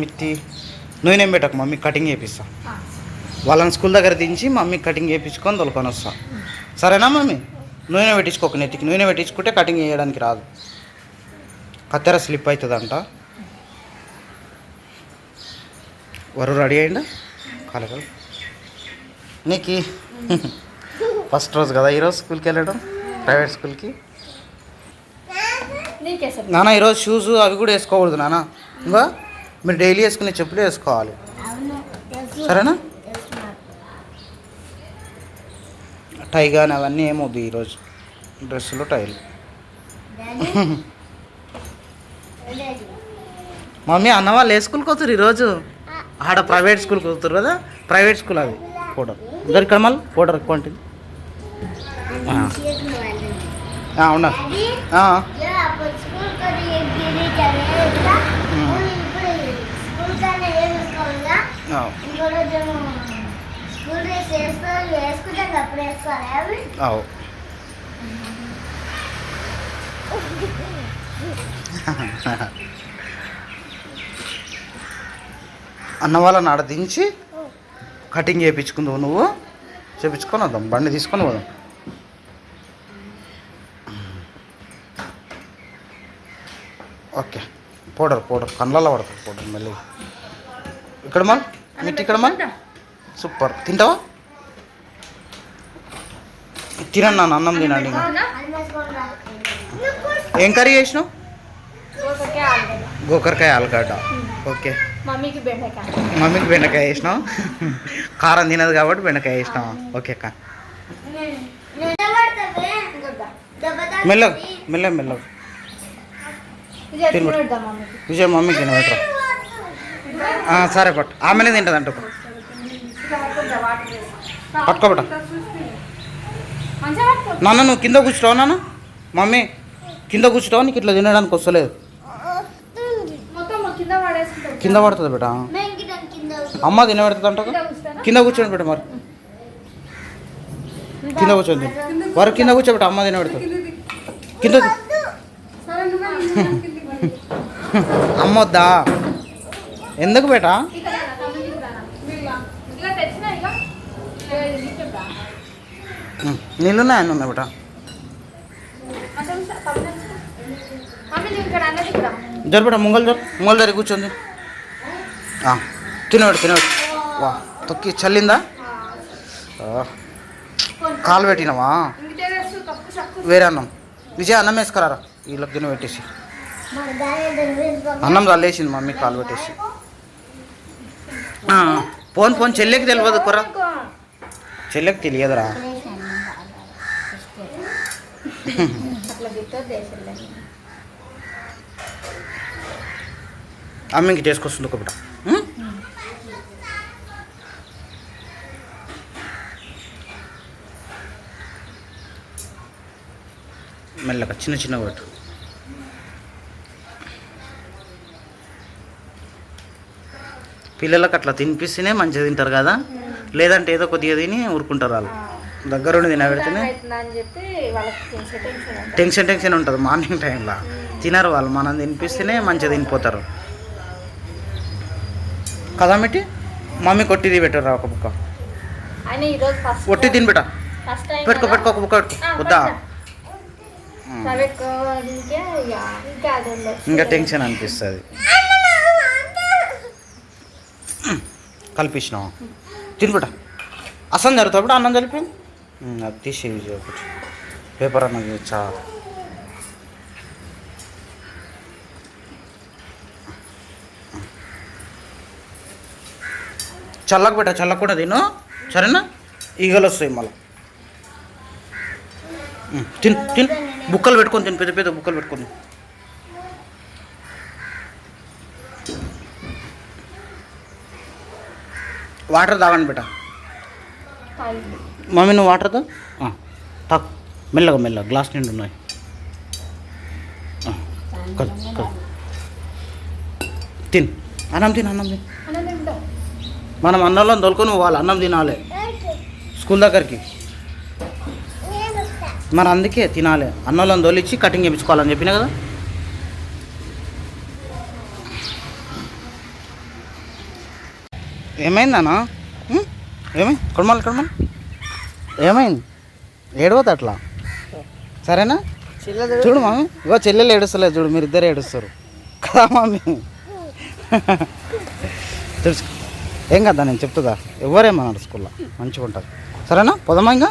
మిత్తి నూనె పెట్టకు మమ్మీ కటింగ్ చేపిస్తా. వాళ్ళని స్కూల్ దగ్గర దించి మమ్మీ కటింగ్ చేయించుకొని తొలుకొని వస్తా. సరేనా మమ్మీ? నూనె పెట్టించుకోక నెత్తికి నూనె పెట్టించుకుంటే కటింగ్ చేయడానికి రాదు. కత్తెర స్లిప్ అవుతుందంట వరు రెడీ అయిందా? కాలేజీ నీకు? ఫస్ట్ రోజు కదా ఈరోజు స్కూల్కి వెళ్ళడం? ప్రైవేట్ స్కూల్కి? నాన్న ఈరోజు షూస్ అవి కూడా వేసుకోకూడదు నాన్న. ఇంకా? మీరు డైలీ వేసుకునే చెప్పులు వేసుకోవాలి. సరేనా? టై కానీ అవన్నీ ఏమొద్దు ఈరోజు డ్రెస్సులు టైలు. మమ్మీ అన్న వాళ్ళు ఏ స్కూల్కి వస్తారు ఈరోజు ఆడ ప్రైవేట్ స్కూల్కి వస్తారు కదా? ప్రైవేట్ స్కూల్ అది. ఫోటో ఇద్దరు మళ్ళీ ఫోటో ఎక్కువ ఉంటుంది అవునా ఆ, ఆ, స్కూల్ డ్రెస్ వేసుకోవాలి వేసుకుంటాం అప్పుడు వేసుకోవాలి అవి? అన్న వాళ్ళని ఆడ దించి కటింగ్ చేయించుకుందావు నువ్వు. చేయించుకొని వద్దాం బండి తీసుకొని పోదాం. ఓకే పౌడర్ పౌడర్ కళ్ళల్లో పడుతుంది పౌడర్ మళ్ళీ. ఇక్కడ మల్ మిట్టి ఇక్కడ మల్ సూపర్. తింటావా? తినండి నాన్న అన్నం తినండి. ఏం కర్రీ చేసినావు? గోకరకాయ ఆలుగడ్డ. ఓకే. మమ్మీకి బెండకాయ. మమ్మీకి బెండకాయ వేసినావు కారం తినదు కాబట్టి బెండకాయ వేసినావా ఓకే అక్క. ఇంకొద్దా మెల్లగా మెల్లగా మెల్లగా. ఇది తిను. పెడదాం మమ్మీకి. విజయ్ మమ్మీకి తినబెట్టరా. సరే పట్టు. ఆమెనే తింటుంది అంట పట్టుకోబట్ట. నాన్న నువ్వు కింద కూర్చుంటావు నాన్న? మమ్మీ కింద కూర్చుంటావు? నీకు ఇట్లా తినడానికి వస్తలేదు. కింద పడుతుంది బేట అమ్మ తినబెడుతుంది అంట కింద కూర్చోండి బిడ్డ మరి. కింద కూర్చోండి. వారు కింద కూర్చోబెట్ట అమ్మ తినబెడుతుంది కింద అమ్మ వద్దా? ఎందుకు బేట? నీళ్ళున్నాయి రా, ఉన్నా బేట? జరు బేట ముంగల్ జరు ముంగల్ జరి కూర్చోంది ఆ, తినబెట్టు వా తొక్కి చల్లిందా? కాలు పెట్టినవా? వేరే అన్నం. విజయ అన్నం వేసుకురారా? వీళ్ళకి తిన పెట్టేసి. అన్నం చల్లేసింది మమ్మీ కాలు పెట్టేసి. ఫోన్ ఫోన్ చెల్లెకి తెలియదు కుర్ర. చెల్లెకి తెలియదురా. అట్లా అమ్మ ఇంక చేసుకొస్తుంది ఒక బిడ్డ. మెల్లగా చిన్న చిన్న వాటి పిల్లలకు అట్లా తినిపిస్తేనే మంచిగా తింటారు కదా. లేదంటే ఏదో కొద్దిగా తిని ఊరుకుంటారు వాళ్ళు. దగ్గరుండి తినబెడితేనే టెన్షన్ టెన్షన్ ఉంటుంది. మార్నింగ్ టైంలో. తినరు వాళ్ళు. మనం తినిపిస్తేనే మంచిగా తినిపోతారు. కదా మిట్టి? మమ్మీ కొట్టిది పెట్టరా ఒక బుక్క? ఒట్టి తిని బిడ్డ ఫస్ట్ టైం పెట్టుకో పెట్టుకో ఒక బుక్క పెట్టుకో వద్దా. ఇంకా టెన్షన్ అనిపిస్తుంది. కల్పించినావా తిరుగుట. అసలు జరుగుతాడు అన్నం కలిపి? అది తీసి ఒకటి. పేపర్ అన్నం చేయొచ్చా చల్లకు పెట్ట చల్లకు కూడా తిను. సరేనా? ఈగలు వస్తాయి మళ్ళీ. తిను తిను. బుక్కలు పెట్టుకొని తిను పెద్ద పెద్ద బుక్కలు పెట్టుకొని వాటర్ తాగండి బిడ్డ. మమ్మీ నువ్వు వాటర్ తా ఆ, తాగు. మెల్లగా మెల్లగా. గ్లాస్ నిండు ఉన్నాయి. తిన్. అన్నం తిను అన్నం తిను. మనం అన్నంలో దొలుకొని పోవాలి. అన్నం తినాలి. స్కూల్ దగ్గరికి. మరి అందుకే తినాలి. అన్నంలో దొలిచ్చి కటింగ్ చేయించుకోవాలని చెప్పిన కదా? ఏమైందన్నా ఉం? ఏమైంది? కొడమల్ కొడమల్. ఏమైంది? ఏడవద్దు అట్లా? సరేనా? చూడు మమ్మీ ఇగో చెల్లెలు ఏడుస్తలేదు చూడు మీరు ఇద్దరు ఏడుస్తారు. కదా మమ్మీ తెలుసు. ఏం కదా నేను చెప్తుందా? ఎవరేమన్నాడు స్కూల్లో. మంచిగా ఉంటుంది సరేనా? పోదామా ఇంకా?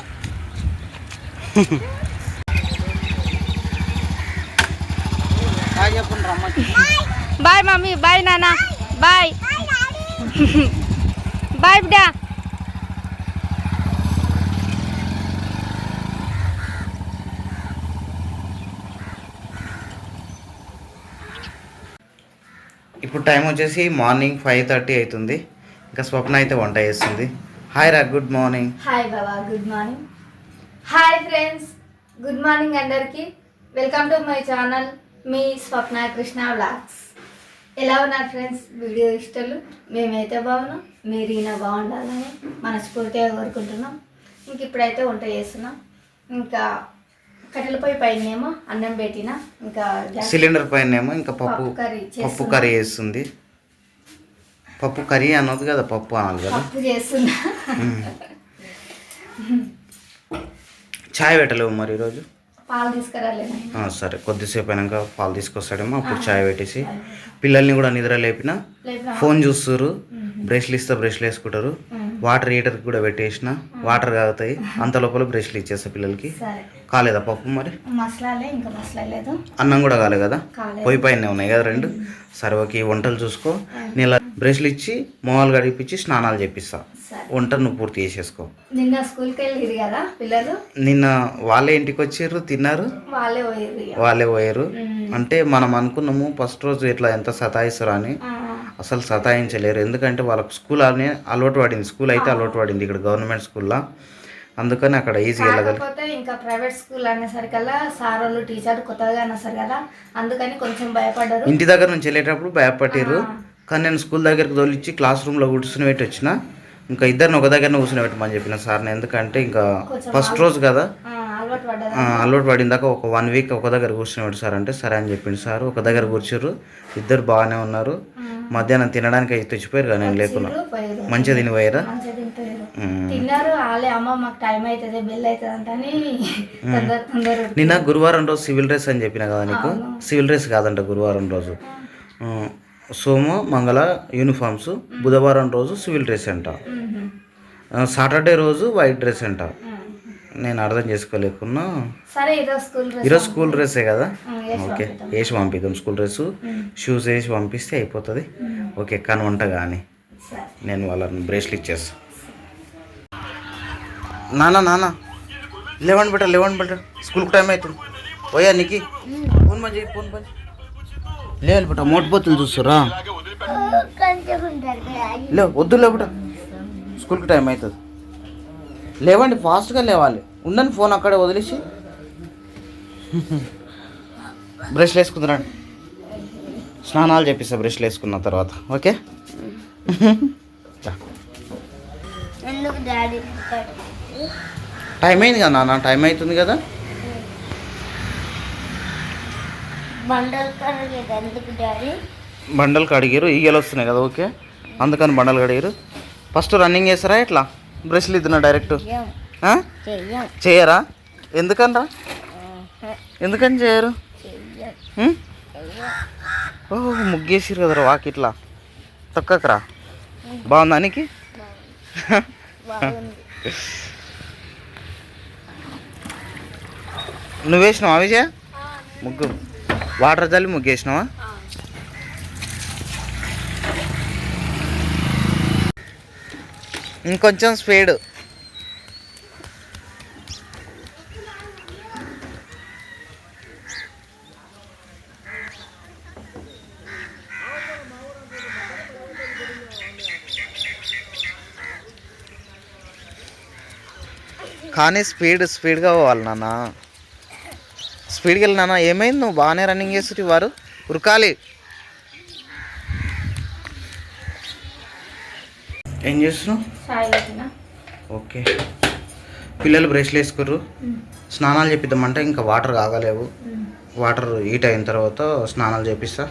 Bye mummy bye. నాన్న. బాయ్. బాయ్ బిడ్డా. ఇప్పుడు టైం వచ్చేసి మార్నింగ్ ఫైవ్ థర్టీ అవుతుంది. ఇంకా స్వప్న అయితే వంట చేస్తుంది. హాయ్ రా గుడ్ మార్నింగ్. హాయ్ బాబా good morning. Hi friends good morning అందరికీ. వెల్కమ్ టు మై ఛానల్ మీ స్వప్న కృష్ణ వ్లాగ్స్. ఎలా ఉన్నారు ఫ్రెండ్స్ వీడియో ఇష్టాలు? మేమైతే బాగున్నాం. మీరు ఈయన బాగుండాలని మనస్ఫూర్తిగా కోరుకుంటున్నాం. ఇంక ఇప్పుడైతే వంట చేస్తున్నాం. ఇంకా కట్టెల పొయ్యి పైన ఏమో అన్నం పెట్టిన. ఇంకా సిలిండర్ పైన ఏమో ఇంకా పప్పు కర్రీ పప్పు. కర్రీ చేస్తుంది. పప్పు కర్రీ అనొద్దు కదా పప్పు అనాలి కదా. పప్పు చేస్తున్నా. చాయ్ పెట్టలేవు మరి ఈరోజు? పాలు సరే. కొద్దిసేపు అయినాక పాలు తీసుకొస్తాడేమో అప్పుడు చాయ్ పెట్టేసి. పిల్లల్ని కూడా నిద్ర లేపిన లేపినా? ఫోన్ చూస్తారు బ్రష్లు ఇస్తే బ్రష్లు వేసుకుంటారు. వాటర్ హీటర్ కూడా పెట్టేసిన వాటర్ కాగుతాయి అంత లోపల బ్రష్లు ఇచ్చేస్తా పిల్లలకి. కాలేదా పప్పు మరి? అన్నం కూడా కాలే కదా. పొయ్యి పైన ఉన్నాయి కదా రెండు? సరే ఓకే ఈ వంటలు చూసుకో. నేను ఇలా బ్రష్లు ఇచ్చి మొహాలు గడిపించి స్నానాలు చేపిస్తా. వంట నువ్వు పూర్తి చేసేసుకో. నిన్న స్కూల్కి వెళ్ళిరు కదా పిల్లలు? నిన్న వాళ్ళే ఇంటికి వచ్చిర్రు తిన్నారు? వాళ్ళే పోయారు. అంటే మనం అనుకున్నాము ఫస్ట్ రోజు ఇట్లా ఎంత సతాయిస్తారు అని అసలు సతాయించలేరు. ఎందుకంటే వాళ్ళకి స్కూల్ అని అలవాటు పడింది. స్కూల్ అయితే అలవాటు పడింది ఇక్కడ గవర్నమెంట్ స్కూల్లో. అందుకని అక్కడ ఈజీగా వెళ్ళగలి కాకపోతే ఇంకా ప్రైవేట్ స్కూల్ అనేసరికల్లా సార్ వాళ్ళు టీచర్ కొత్తగా అనేసారు కదా. అందుకని కొంచెం భయపడ్డారు. ఇంటి దగ్గర నుంచి వెళ్ళేటప్పుడు భయపట్టిర్రు కానీ నేను స్కూల్ దగ్గరికి తోలిచ్చి క్లాస్ రూమ్లో కూర్చుని పెట్టి వచ్చిన ఇంకా ఇద్దరిని ఒక దగ్గరనే కూర్చుని పెట్టమని చెప్పిన సార్ని. ఎందుకంటే ఇంకా ఫస్ట్ రోజు కదా. అలవాటు అలవాటు పడిందాక ఒక వన్ వీక్ ఒక దగ్గర కూర్చుని పెట్టి సార్ అంటే సరే అని చెప్పింది సార్. ఒక దగ్గర కూర్చుర్రు. ఇద్దరు బాగానే ఉన్నారు. మధ్యాహ్నం తినడానికి అయితే తెచ్చిపోయారు కానీ నేను లేకున్నా. మంచిగా తినిపోయారా. తిన్నారు వాళ్ళే అమ్మ మాకు టైం అవుతుంది బెల్ అవుతుంది నిన్న గురువారం రోజు సివిల్ డ్రెస్ అని చెప్పిన కదా నీకు? సివిల్ డ్రెస్ కాదంట గురువారం రోజు. సోమ మంగళ యూనిఫామ్స్ బుధవారం రోజు సివిల్ డ్రెస్ అంట. సాటర్డే రోజు వైట్ డ్రెస్ అంట. నేను అర్థం చేసుకోలేకున్నా సరే ఈరోజు స్కూల్ డ్రెస్సే కదా? ఓకే. వేసి పంపిద్దాం స్కూల్ డ్రెస్ షూస్ వేసి పంపిస్తే అయిపోతుంది. ఓకే కానీ వంట కానీ నేను వాళ్ళని బ్రేస్లు ఇచ్చేస్తా నాన్న నాన్న. లేవండి బెట లేవండి బెట. స్కూల్కి టైం అవుతుంది పోయా నీకి? ఫోన్ మంచి ఫోన్ మంచి లేవాలి బెట మోటుపోతులు చూస్తురా లేవు వద్దు లేవు బెట. స్కూల్కి టైం అవుతుంది లేవండి ఫాస్ట్గా లేవాలి. ఉండండి ఫోన్ అక్కడే వదిలేసి. బ్రష్లు వేసుకుందిరండి స్నానాలు చేపిస్తా బ్రష్లు వేసుకున్న తర్వాత. ఓకే? టైం అయింది కదా నాన్న టైం అవుతుంది కదా? బండలు కడిగారు ఈగలు వస్తున్నాయి కదా ఓకే? అందుకని బండలు కడిగారు. ఫస్ట్ రన్నింగ్ చేస్తారా ఎట్లా? బ్రష్లు ఇద్దునా డైరెక్ట్ చేయరా? ఎందుకనరా? ఎందుకని చేయరు? ఓ ముగ్గేసిరు కదరా వాకిట్లా తొక్కకరా? బాగుందా నీకు? బాగుంది. నువ్వు వేసినావా విజయ ముగ్గు. వాటర్ చల్లి ముగ్గేసినావా? ఇంకొంచెం స్పీడ్. కానీ స్పీడ్ స్పీడ్గా పోవాలి నాన్న. స్పీడ్కి వెళ్ళినా ఏమైంది? నువ్వు బాగానే రన్నింగ్ చేస్తుంటే వారు ఉరకాలి. ఏం చేస్తున్నావు? ఓకే. పిల్లలు బ్రష్లు వేసుకుర్రు. స్నానాలు చేపిద్దామంటే ఇంకా వాటర్ కాగలేవు వాటర్ హీట్ అయిన తర్వాత స్నానాలు చేపిస్తా.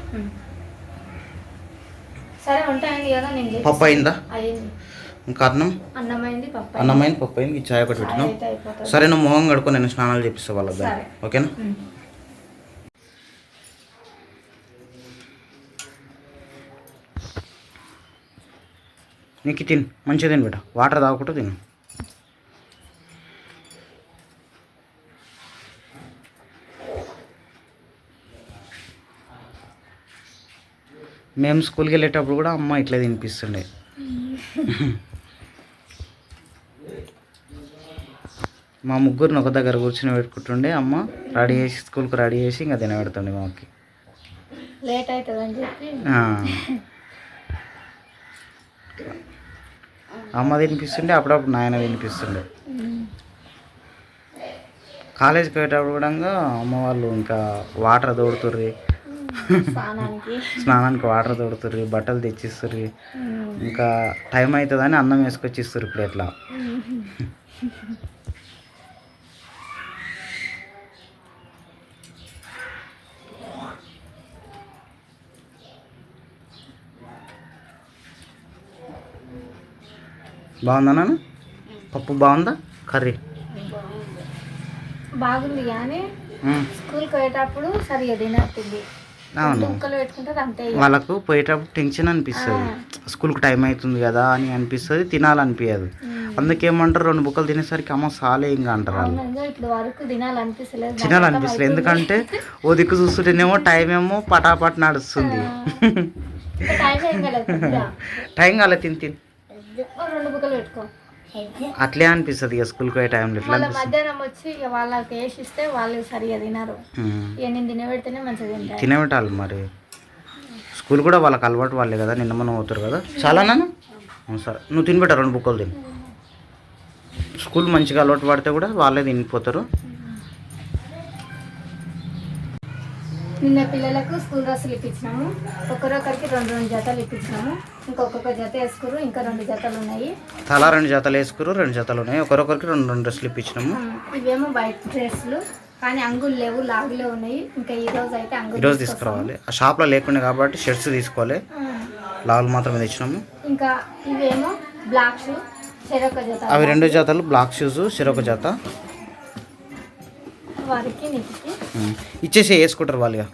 పప్పు అయిందా? ఇంకా అన్నం? అన్నం అయింది. పప్పు అయింది. చాయ్ ఒకటి పెట్టినావు సరే నువ్వు మొహం కడుకో నేను స్నానాలు చేపిస్తా వాళ్ళ. ఓకేనా? నీకు తిను మంచిగా తిను బిడ్డ. వాటర్ తాగుకుంటూ తిను. మేము స్కూల్కి వెళ్ళేటప్పుడు కూడా అమ్మ ఇట్లా తినిపిస్తుండే. మా ముగ్గురిని ఒక దగ్గర కూర్చొని పెట్టుకుంటుండే అమ్మ రెడీ చేసి స్కూల్కి రెడీ చేసి ఇంకా తినబెడుతుండే మాకి. లేట్ అవుతుందని చెప్పి. అమ్మ తినిపిస్తుండే అప్పుడప్పుడు నాయన తినిపిస్తుండే. కాలేజీకి పోయేటప్పుడు కూడా అమ్మ వాళ్ళు ఇంకా వాటర్ తోడుతుర్రి. స్నానానికి. వాటర్ తోడుతుర్రి బట్టలు తెచ్చిస్తుర్రి. ఇంకా టైం అవుతుందని అన్నం వేసుకొచ్చి ఇస్తారు ఇప్పుడు ఎట్లా బాగుందా నాన్న? పప్పు బాగుందా? కర్రీ? బాగుంది కానీ స్కూల్కి పోయేటప్పుడు సరిగా తినట్టుంది. అవును. వాళ్ళకు పోయేటప్పుడు టెన్షన్ అనిపిస్తుంది. స్కూల్కి టైం అవుతుంది కదా అని అనిపిస్తుంది తినాలనిపించదు. అందుకేమంటారు రెండు బుక్కలు తినేసరికి అమ్మ సాలే ఇంకా అంటారు వాళ్ళు. తినాలనిపిస్తలేదు తినాలనిపిస్తుంది ఎందుకంటే ఓ దిక్కు చూస్తుంటేనేమో టైం ఏమో పటాపట్ నడుస్తుంది. టైం కాలే తిని తిని. పెట్టుకో. అట్లే అనిపిస్తుంది ఇక స్కూల్కి పోయే టైంలో అనిపిస్తుంది? మధ్యాహ్నం వచ్చి ఇక వాళ్ళకి వేసి ఇస్తే వాళ్ళు సరిగా తినరు. ఇక నేను తినబెడితేనే మంచిగా తింటారు. తినబెట్టాలి మరి. స్కూల్ కూడా వాళ్ళకి అలవాటు వాళ్ళే కదా నిన్న మనం అవుతారు కదా. చాలా నాన్న? సరే. నువ్వు తినిపెట్ట రెండు బుక్కలు తిను. స్కూల్ మంచిగా అలవాటు పడితే కూడా వాళ్ళే తినిపోతారు. నిన్న పిల్లలకు స్కూల్ డ్రెస్సులు ఇప్పించినాము. ఒకరొకరికి రెండు రెండు జతలు ఇప్పించినాము. ఇంకొక జత వేసుకురు ఇంకా రెండు జతలు ఉన్నాయి. తలా రెండు జతలు వేసుకురు రెండు జతలు ఉన్నాయి. ఒకరొకరికి రెండు రెండు డ్రెస్సులు ఇప్పించినాము. ఇవేమో వైట్ డ్రెస్సులు కానీ అంగులు లేవు లాగులే ఉన్నాయి. ఇంకా ఈ రోజు అయితే అంగులు ఈరోజు తీసుకురావాలి. ఆ షాప్లో లేకుండా కాబట్టి షర్ట్స్ తీసుకోవాలి. ఆ, లావులు మాత్రమే తెచ్చినాము. ఇంకా ఇవేమో బ్లాక్ షూ చెరొక జత అవి రెండు జతలు బ్లాక్ షూస్ చెరొక జత వారికి నీకు ఉమ్. ఇచ్చేసి వేసుకుంటారు వాళ్ళు ఇక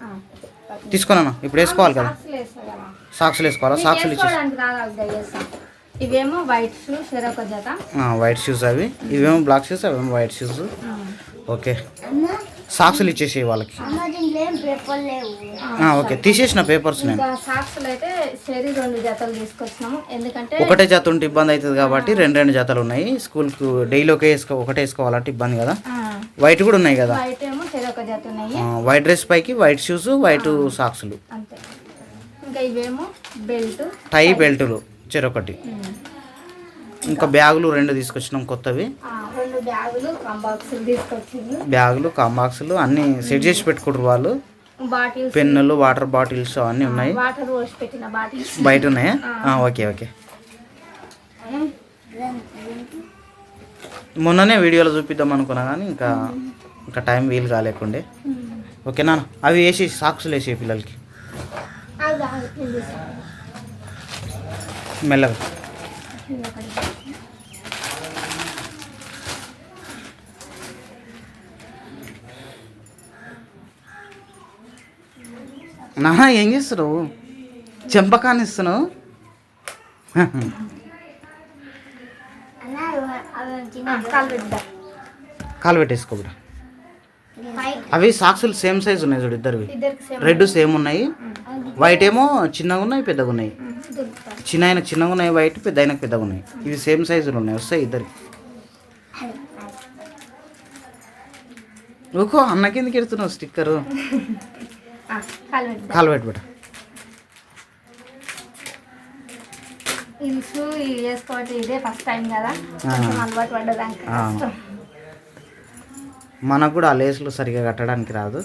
తీసుకున్నాను. ఇప్పుడు వేసుకోవాలి కదా. సాక్స్లు వేసుకోవాలా? సాక్స్లు ఇచ్చేసి ఇవేమో వైట్ జత. షూస్ అవి. ఇవేమో బ్లాక్ షూస్ అవేమో వైట్ షూస్. ఓకే. సాక్స్లు ఇచ్చేసి వాళ్ళకి. ఓకే. తీసేసిన పేపర్స్ నేను. ఇంకా సాక్స్లు అయితే షెరీ రెండు జతలు తీసుకొచ్చినాము. ఎందుకంటే ఒకటే జత ఉంటే ఇబ్బంది అవుతుంది కాబట్టి రెండు రెండు జతలు ఉన్నాయి. స్కూల్కు డైలీ ఒకే వేసుకో ఒకటే వేసుకోవాలంటే ఇబ్బంది కదా. వైట్ కూడా ఉన్నాయి కదా? వైట్ ఏమో చెరొక జత ఉన్నాయి. ఆ, వైట్ డ్రెస్ పైకి వైట్ షూస్ వైట్ సాక్స్లు అంతే. ఇంకా ఇవేమో బెల్ట్ టై బెల్టులు చెరొకటి. ఇంకా బ్యాగులు రెండు తీసుకొచ్చినాం కొత్తవి. రెండు బ్యాగులు బాక్సులు తీసుకొచ్చింది బ్యాగులు కాంబాక్సులు అన్నీ సెట్ చేసి పెట్టుకుంటారు వాళ్ళు. పెన్నులు వాటర్ బాటిల్స్ అవన్నీ ఉన్నాయి. వాటర్ పోసి పెట్టిన బాటిల్స్ బయట ఉన్నాయా? Okay okay. మొన్ననే వీడియోలో చూపిద్దాం అనుకున్నా కానీ ఇంకా ఇంకా టైం వీలు కాలేకుండే. ఓకేనా అవి వేసి సాక్స్లు వేసి పిల్లలకి. మెల్లగా. ఇది నాన్న ఏం చేస్తున్నావు? చెంపకాన్ని ఇస్తున్నావు కాలు పెడతా కాలు పెట్టేసుకో బిడ్డ పైకి. అవి సాక్సులు సేమ్ సైజ్ ఉన్నాయి చూడు ఇద్దరివి. రెడ్ సేమ్ ఉన్నాయి. వైట్ ఏమో చిన్నగా ఉన్నాయి పెద్దగా ఉన్నాయి. చిన్న ఆయనకు చిన్నగా ఉన్నాయి వైట్ పెద్ద ఆయనకు పెద్దగా ఉన్నాయి. ఇవి సేమ్ సైజులు ఉన్నాయి వస్తాయి ఇద్దరికి ఊకో అన్న కిందకి ఎడుతున్నావు స్టిక్కరు. కాలు పెట్టుబెట్ట ఇది ఫస్ట్ టైం కదా కొంచెం అలవాటు పడ్డదానికి. కష్టం మనకు కూడా ఆ లేసులు సరిగా కట్టడానికి రాదు.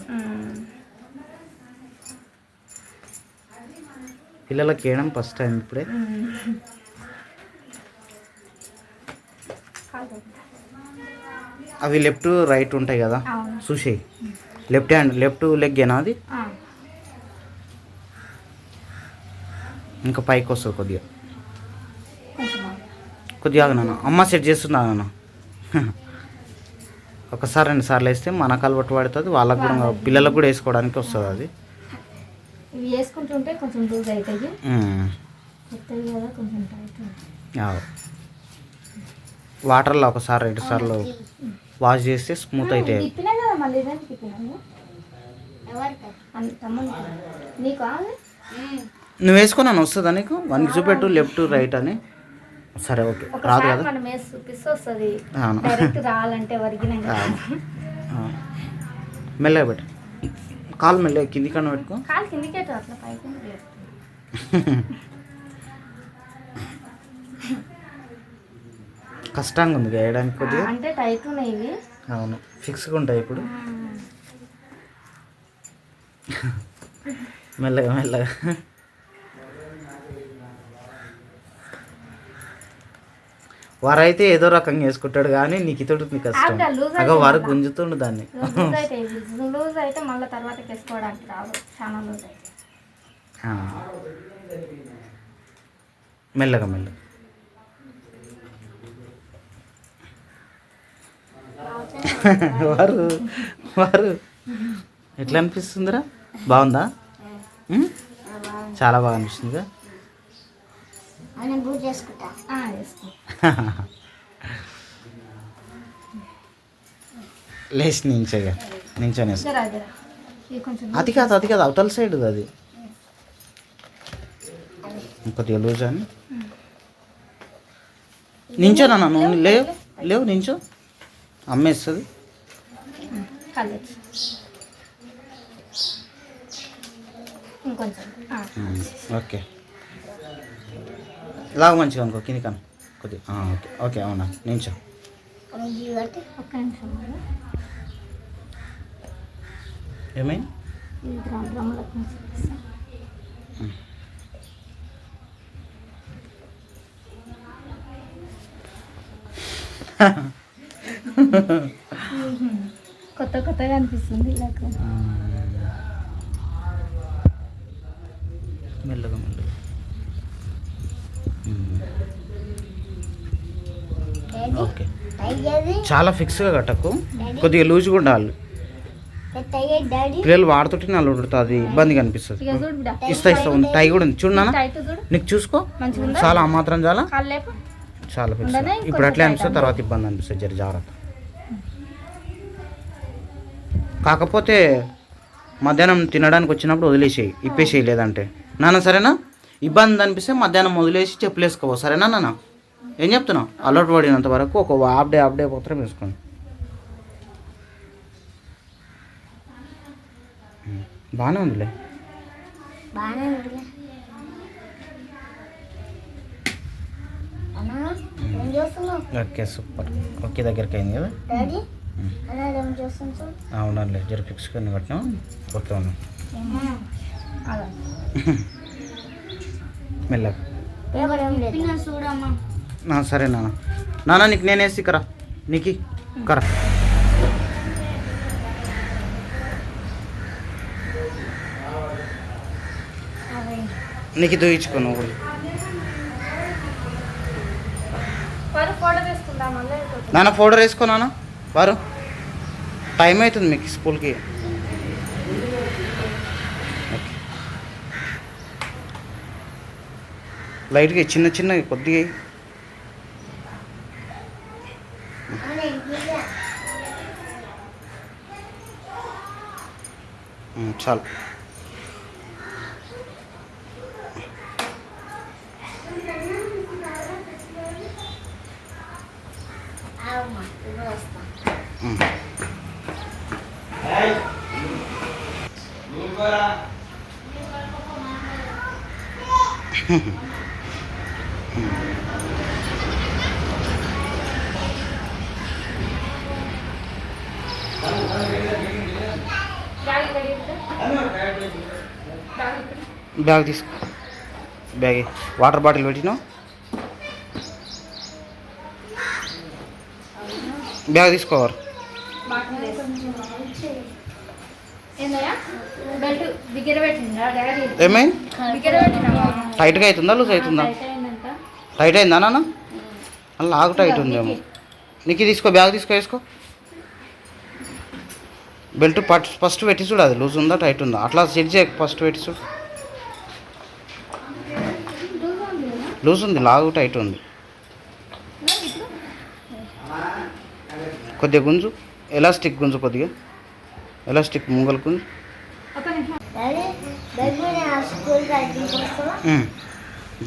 పిల్లలకి వేయడం ఫస్ట్ టైం ఇప్పుడే. అవి లెఫ్ట్ రైట్ ఉంటాయి కదా చూసేయి లెఫ్ట్ హ్యాండ్ లెఫ్ట్ లెగ్ ఏనా అది. ఇంకా పైకి వస్తుంది కొద్దిగా. కొద్దిగా నాన్న. అమ్మ సెట్ చేస్తున్నా నాన్న? ఒకసారి రెండు సార్లు వేస్తే మనకు అలవాటు పడుతుంది వాళ్ళకు కూడా పిల్లలకు కూడా వేసుకోవడానికి వస్తుంది అది. వేసుకుంటుంటే కొంచెం లూజ్ కదా కొంచెం టైట్. వాటర్లో ఒకసారి రెండు సార్లు వాష్ చేస్తే స్మూత్ అయితే. నువ్వు వేసుకున్నాను వస్తుందా నీకు? వన్కి చూపెట్టు లెఫ్ట్ రైట్ అని. సరే ఓకే. రాదు కదా? మనం వేసి చూపిస్తే వస్తుంది. డైరెక్ట్ రావాలంటే వరిగినాం. మెల్లగా పెట్టు. కాలు మెల్లగా కింది కన్నా పెట్టుకో. కాలు కిందికే అట్లా పైకి. కష్టంగా ఉంది వేయడానికి కొద్దిగా? అంటే టైట్ ఉన్నాయి ఇవి. అవును. ఫిక్స్గా ఉంటాయి ఇప్పుడు. మెల్లగా మెల్లగా. వారైతే ఏదో రకంగా వేసుకుంటాడు కానీ నీకు ఇతడు నీకు కష్టం అగో వారు గుంజుతుండు దాన్ని. లూజ్ అయితే మళ్ళీ తర్వాత వేసుకోవడానికి రాదు. చాలా లూజ్ అయితే. మెల్లగా మెల్లగా. వారు వారు. ఎట్లా అనిపిస్తుందిరా? బాగుందా? చాలా బాగా అనిపిస్తుందిగా. అని బూట్ చేసుకుంటా. లేచి కొంచెం అది కాదు అది కాదు అవతల సైడ్ అది. కొద్దిగా లూజ్ అని. నించో నాన్న నువ్వు లేవు లేవు నించో. అమ్మేస్తుంది ఓకే. లాగు మంచిగా అనుకో కింది కను కొద్దిగా ఆ, ఓకే ఓకే అవునా నించో రోజు కట్టి ఒక్క నిమిషం ఆగు. ఏమైంది ఇది గ్రామ్ గ్రాములకు కొంచెం ఇస్తా. కొత్త కొత్తగా అనిపిస్తుంది నాకు చాలా ఫిక్స్గా కట్టకు. కొద్దిగా లూజ్గా ఉండాలి. పిల్లలు వాడుతుంటే ఉడుతుంది అనిపిస్తుంది. ఇక చూడు బిడ్డ. ఇస్తా ఇస్తా ఉంది. టై కూడా ఉంది. చూడు నాన్న. నీకు చూసుకో. చాలా ఆ మాత్రం చాలా చాలా ఫిక్స్. ఇప్పుడు అట్లే అనిపిస్తుంది తర్వాత ఇబ్బంది అనిపిస్తుంది. జర జాగ్రత్త. కాకపోతే మధ్యాహ్నం తినడానికి వచ్చినప్పుడు వదిలేసేయి ఇప్పేసేయి లేదంటే. నాన్న సరేనా? ఇబ్బంది అనిపిస్తే మధ్యాహ్నం వదిలేసి చెప్పులు వేసుకోవు సరేనా నాన్న? ఏం చెప్తున్నావు? అలవాటు పడినంత వరకు ఒక హాఫ్ డే హాఫ్ డే మాత్రం వేసుకోండి. బాగానే ఉందిలే. Okay super. ఓకే దగ్గరికి అయింది కదా అవునండి జర ఫిక్స్ కొని కట్టినా. ఓకే ఉన్నాం. అలా మెల్లగా. సరే నాన్న. నాన్న నీకు నేను వేసి కరా. నీకు కరా. నీకు దూయించుకో నువ్వు కూడా. నాన్న ఫోటో వేసుకో నాన్న. వారు. టైం అవుతుంది మీకు స్కూల్కి. లైట్గా చిన్న చిన్న కొద్దిగా ఎయ్. అన్నా ఇంటికి ఉమ్, చాలు ఆగమ్మా ఇప్పుడు వస్తా ఉమ్. బ్యాగ్ రెడీ ఉందా? బ్యాగ్ ఇక్కడ. బ్యాగ్ తీసుకో. బ్యాగ్. వాటర్ బాటిల్ పెట్టినా బ్యాగ్ తీసుకోవారు ఏమైంది? టైట్గా అవుతుందా? లూజ్ అవుతుందా? టైట్ అయిందా నాన్న? అలా లాగు టైట్ ఉందేమో. నీకు తీసుకో బ్యాగ్ తీసుకో వేసుకో. బెల్ట్ ఫస్ట్ పెట్టి చూడు అది లూజ్ ఉందా టైట్ ఉందా? అట్లా సెట్ చేయ ఫస్ట్ పెట్టి చూడు. లూజ్ ఉంది లాగు టైట్ ఉంది. కొద్దిగా గుంజు ఎలాస్టిక్ గుంజు కొద్దిగా. ఎలాస్టిక్ ముంగల్ గుంజు.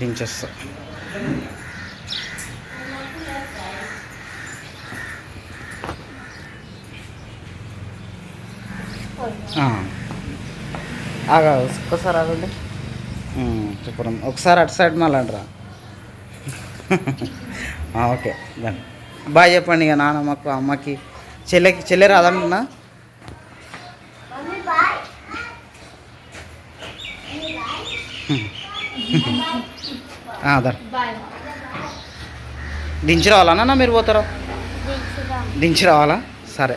దించేస్తా. ఆగా ఒక్కసారి ఆగండి. చెప్పడం ఒకసారి అటు సైడ్ మళ్ళీ అంటారా. ఓకే దాన్ని బాయ్ చెప్పండి ఇక నాన్నమ్మకు అమ్మకి. చెల్లెకి చెల్లె రాదన్నా మమ్మీ బాయ్ దర్ బాయ్ దించి రావాలన్నా మీరు పోతారా? దించి రావాలా? సరే.